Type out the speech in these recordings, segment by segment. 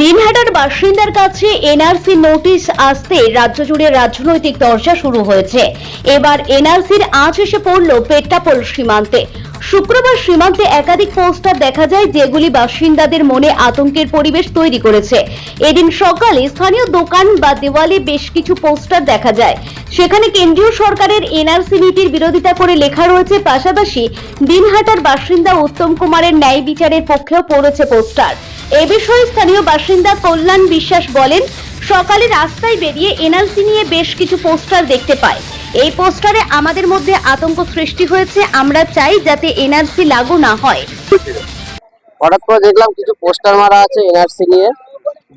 দিনহাটার বাসিন্দার কাছে NRC notice আসতে রাজ্য জুড়ে রাজনৈতিক চর্চা শুরু হয়েছে। এবার এনআরসির আঁচ এসে পড়ল পেট্টাপোল সীমান্তে। শুক্রবার সীমান্তে একাধিক পোস্টার দেখা যায় যেগুলি বাসিন্দাদের মনে আতঙ্কের পরিবেশ তৈরি করেছে। এদিন সকালে স্থানীয় দোকান বা দেওয়ালে বেশ কিছু পোস্টার দেখা যায়। সেখানে কেন্দ্রীয় সরকারের এনআরসি নীতির বিরোধিতা করে লেখা রয়েছে, পাশাপাশি দিনহাটার বাসিন্দা উত্তম কুমারের ন্যায় বিচারের পক্ষেও পড়েছে পোস্টার। এ বিষয়ে স্থানীয় বাসিন্দা কল্যাণ বিশ্বাস বলেন, সকালে রাস্তায় বেরিয়ে এনআরসি নিয়ে বেশ কিছু পোস্টার দেখতে পাই এই পোস্টারে আমাদের মধ্যে আতঙ্ক সৃষ্টি হয়েছে, আমরা চাই যাতে এনআরসি লাগু না হয়। হঠাৎ করে দেখলাম কিছু পোস্টার মারা আছে এনআরসি নিয়ে।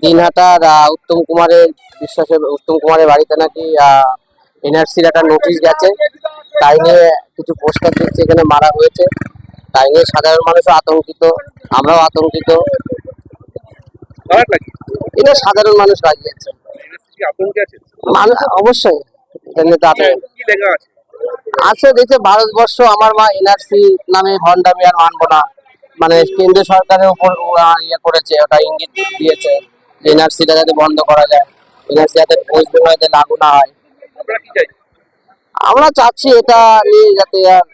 দিনহাটার উত্তম কুমারের বিশ্বাসের, উত্তম কুমারের বাড়িতে নাকি এনআরসির একটা নোটিশ গেছে। তাই নিয়ে কিছু পোস্টার দেখছি, এখানে মারা হয়েছে। তাই নিয়ে সাধারণ মানুষও আতঙ্কিত, আমরাও আতঙ্কিত। খারাপ লাগে এটা সাধারণ মানুষ লাগিয়েছে আতঙ্কে আছে? মানুষ অবশ্যই কি লেখা আছে? আছে দেখছে ভারতবর্ষ আমার মা এনআরসি নামে ভণ্ডামি আর মানবো না। মানে কেন্দ্র সরকারের উপর ইয়ে করেছে ওটা ইঙ্গিত দিয়েছে যে এনআরসিটা যাতে বন্ধ করা যায় এনআরসি যাতে বেঙ্গলে লাগু না হয়। আমরা চাচ্ছি এটা নিয়ে যাতে আর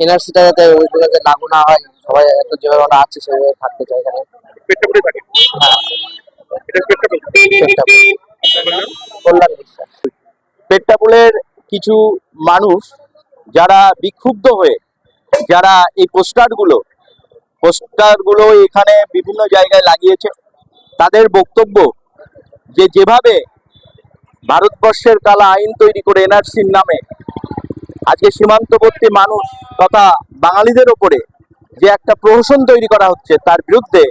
এনআরসিটা যাতে ওয়েস্ট বেঙ্গলে লাগু না হয় সবাই একটু যেভাবে আছে সেভাবে থাকতে চাই এখানে। কল্যাণ বিশ্বাস। পেট্টাপুলের কিছু মানুষ যারা বিক্ষুব্ধ হয়ে যারা এই পোস্টারগুলো পোস্টারগুলো এখানে বিভিন্ন জায়গায় লাগিয়েছে তাদের বক্তব্য যে যেভাবে ভারতবর্ষের কালা আইন তৈরি করে এনআরসির নামে আজকে সীমান্তবর্তী মানুষ তথা বাঙালিদের ওপরে যে একটা প্রহসন তৈরি করা হচ্ছে তার বিরুদ্ধে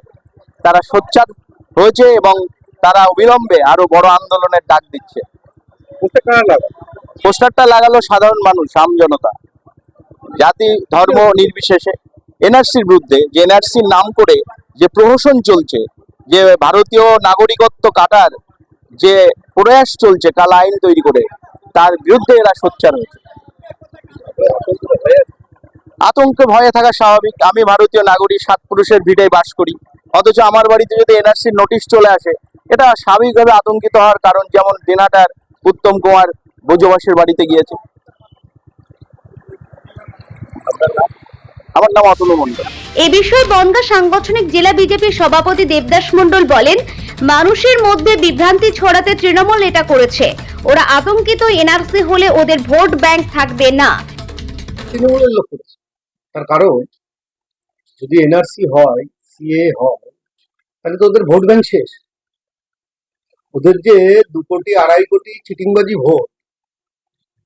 তারা সোচ্চার হয়েছে এবং তারা অবিলম্বে আরও বড় আন্দোলনের ডাক দিচ্ছে। পোস্টারটা লাগালো সাধারণ মানুষ আম জনতা। জাতি ধর্ম নির্বিশেষে। এনআরসির বিরুদ্ধে যে এনআরসির নাম করে যে প্রহসন চলছে যে ভারতীয় নাগরিকত্ব কাটার যে প্রয়াস চলছে কালা আইন তৈরি করে তার বিরুদ্ধে এরা সোচ্চার হয়েছে। আতঙ্কে ভয়ে থাকা স্বাভাবিক। আমি ভারতীয় নাগরিক, সাত পুরুষের ভিড়ে বাস করি। অথচ আমার বাড়িতে যদি এনআরসির নোটিশ চলে আসে, এটা স্বাভাবিকভাবে আতঙ্কিত হওয়ার কারণ যেমন দিনাটার উত্তম কুমার বজবাসের বাড়িতে গিয়েছে। আমার নাম অতুল মন্ডল এ বিষয়ে বনগা সাংগঠনিক জেলা বিজেপির সভাপতি দেবদাস মণ্ডল বলেন, মানুষের মধ্যে বিভ্রান্তি ছড়াতে তৃণমূল এটা করেছে। ওরা আতঙ্কিত এনআরসি হলে ওদের ভোট ব্যাংক থাকবে না। তৃণমূলের লোক করেছে। তার কারণ, যদি এনআরসি হয় সিএ হয়, তাহলে তো ওদের ভোট ব্যাংক শেষ। ওদের যে দু কোটি, আড়াই কোটি চিটিংবাজি ভোট,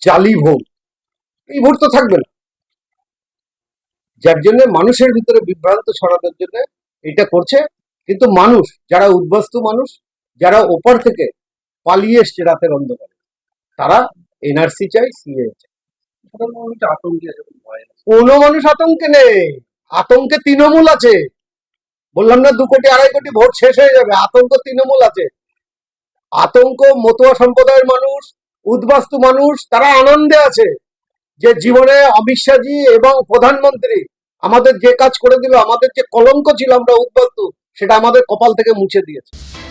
জালি ভোট, এই ভোট তো থাকবে না। যার জন্য মানুষের ভিতরে বিভ্রান্ত ছড়ানোর জন্য এটা করছে। কিন্তু মানুষ, যারা উদ্বাস্তু মানুষ, যারা ওপার থেকে পালিয়ে এসছে রাতের অন্ধকারে, তারা এনআরসি চাই সিএ চাই। কোনো মানুষ আতঙ্কে নেই। আতঙ্কে তৃণমূল আছে। বললাম না, দু কোটি, আড়াই কোটি ভোট শেষ হয়ে যাবে। আতঙ্ক তৃণমূল আছে। আতঙ্ক মতুয়া সম্প্রদায়ের মানুষ, উদ্বাস্তু মানুষ, তারা আনন্দে আছে যে জীবনে অমিত এবং প্রধানমন্ত্রী আমাদের যে কাজ করে দিল, আমাদের যে কলঙ্ক ছিল আমরা উদ্বাস্তু, সেটা আমাদের কপাল থেকে মুছে দিয়েছে।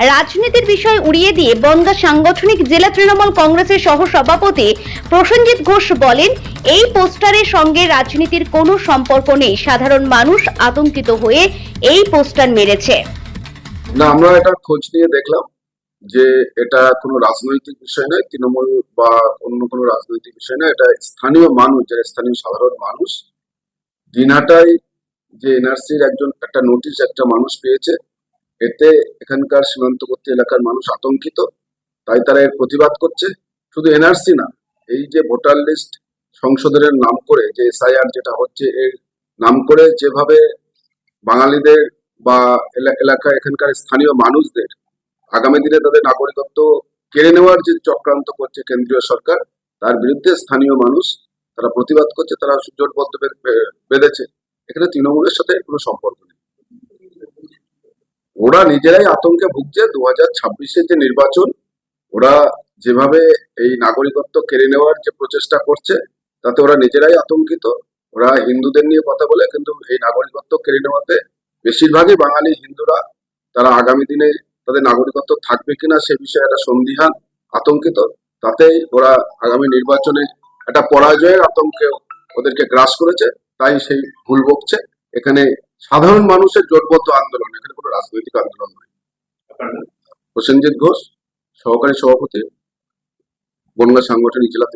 রাজনীতির বিষয় উড়িয়ে দিয়ে বনগা সাংগঠনিক জেলা তৃণমূল কংগ্রেসের সহ সভাপতি প্রসেনজিৎ ঘোষ বলেন, এই পোস্টারের সঙ্গে রাজনীতির কোনো সম্পর্ক নেই। সাধারণ মানুষ আতঙ্কিত হয়ে এই পোস্টার মেরেছে। না, আমরা এটা খোঁজ নিয়ে দেখলাম যে এটা কোনো রাজনৈতিক বিষয় নয়, তৃণমূল বা অন্য কোনো রাজনৈতিক বিষয় নয়। এটা স্থানীয় মানুষ, যারা স্থানীয় সাধারণ মানুষ, দিনহাটায় যে এনআরসির একজন, একটা নোটিশ একটা মানুষ পেয়েছে। এতে এখানকার সীমান্তবর্তী এলাকার মানুষ আতঙ্কিত, তাই তারা এর প্রতিবাদ করছে। শুধু এনআরসি না, এই যে ভোটার লিস্ট সংশোধনের নাম করে, যে এসআইআর যেটা হচ্ছে এর নাম করে, যেভাবে বাঙালিদের বা এলা- এলাকা এখানকার স্থানীয় মানুষদের আগামী দিনে তাদের নাগরিকত্ব কেড়ে নেওয়ার যে চক্রান্ত করছে কেন্দ্রীয় সরকার, তার বিরুদ্ধে স্থানীয় মানুষ তারা প্রতিবাদ করছে, তারা জোটবদ্ধ বেঁধেছে। এখানে তৃণমূলের সাথে কোনো সম্পর্ক নেই। ওরা নিজেরাই আতঙ্কে ভুগছে। দু হাজার ছাব্বিশের যে নির্বাচন, ওরা যেভাবে এই নাগরিকত্ব কেড়ে নেওয়ার যে প্রচেষ্টা করছে, তাতে ওরা নিজেরাই আতঙ্কিত। ওরা হিন্দুদের নিয়ে কথা বলে, কিন্তু এই নাগরিকত্ব কেড়ে নেওয়াতে বেশিরভাগই বাঙালি হিন্দুরা। তারা আগামী দিনে তাদের নাগরিকত্ব থাকবে কিনা সে বিষয়ে একটা সন্দিহান আতঙ্কিত। তাতে ওরা আগামী নির্বাচনে একটা পরাজয়ের আতঙ্কে ওদেরকে গ্রাস করেছে। তাই সেই ভুল বকছে এখানে সাধারণ মানুষের জোটবদ্ধ আন্দোলন এখানে কোনো রাজনৈতিক আন্দোলন নয়। প্রসেনজিৎ ঘোষ সহকারী সভাপতি বন্যা সাংগঠনিক জেলা